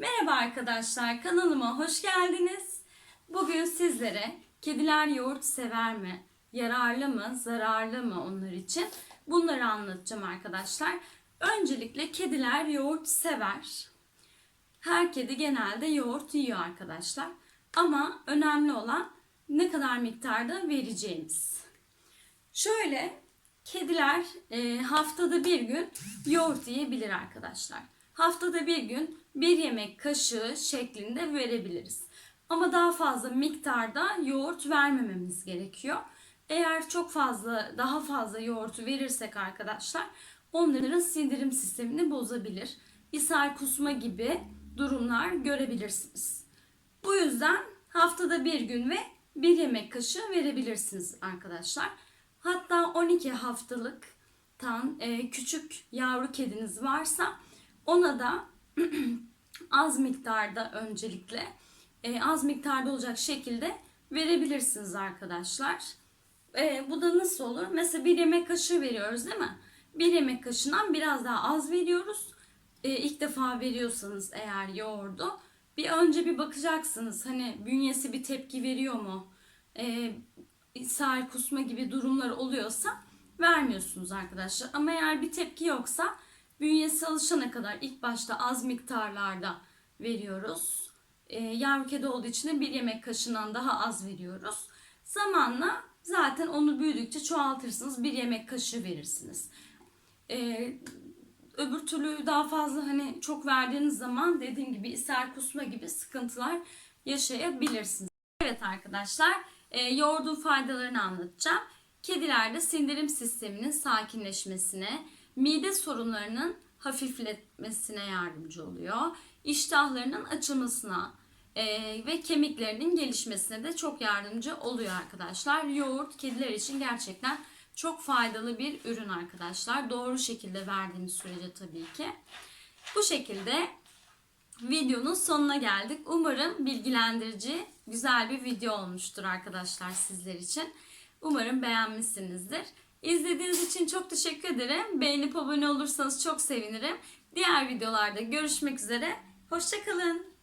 Merhaba arkadaşlar, kanalıma hoş geldiniz. Bugün sizlere kediler yoğurt sever mi? Yararlı mı, zararlı mı onlar için? Bunları anlatacağım arkadaşlar. Öncelikle kediler yoğurt sever. Her kedi genelde yoğurt yiyor arkadaşlar. Ama önemli olan ne kadar miktarda vereceğimiz. Şöyle kediler e, haftada bir gün yoğurt yiyebilir arkadaşlar. Haftada bir gün bir yemek kaşığı şeklinde verebiliriz. Ama daha fazla miktarda yoğurt vermememiz gerekiyor. Eğer çok fazla daha fazla yoğurt verirsek arkadaşlar onların sindirim sistemini bozabilir. İshal kusma gibi durumlar görebilirsiniz. Bu yüzden haftada bir gün ve bir yemek kaşığı verebilirsiniz arkadaşlar. Hatta 12 haftalıktan e, küçük yavru kediniz varsa ona da az miktarda öncelikle e, az miktarda olacak şekilde verebilirsiniz arkadaşlar. E, bu da nasıl olur? Mesela bir yemek kaşığı veriyoruz değil mi? Bir yemek kaşığından biraz daha az veriyoruz. E, ilk defa veriyorsanız eğer yoğurdu bir önce bir bakacaksınız hani bünyesi bir tepki veriyor mu? E, ishal, kusma gibi durumlar oluyorsa vermiyorsunuz arkadaşlar. Ama eğer bir tepki yoksa bünyesi alışana kadar ilk başta az miktarlarda veriyoruz. E, yavru kedi olduğu için de bir yemek kaşığından daha az veriyoruz. Zamanla zaten onu büyüdükçe çoğaltırsınız. Bir yemek kaşığı verirsiniz. E, öbür türlü daha fazla hani çok verdiğiniz zaman dediğim gibi ishal kusma gibi sıkıntılar yaşayabilirsiniz. Evet arkadaşlar e, yoğurdun faydalarını anlatacağım. Kedilerde sindirim sisteminin sakinleşmesine, mide sorunlarının hafifletmesine yardımcı oluyor. İştahlarının açılmasına e, ve kemiklerinin gelişmesine de çok yardımcı oluyor arkadaşlar. Yoğurt kediler için gerçekten çok faydalı bir ürün arkadaşlar. Doğru şekilde verdiğimiz sürece tabii ki. Bu şekilde videonun sonuna geldik. Umarım bilgilendirici, güzel bir video olmuştur arkadaşlar sizler için. Umarım beğenmişsinizdir. İzlediğiniz için çok teşekkür ederim. Beğenip abone olursanız çok sevinirim. Diğer videolarda görüşmek üzere. Hoşçakalın.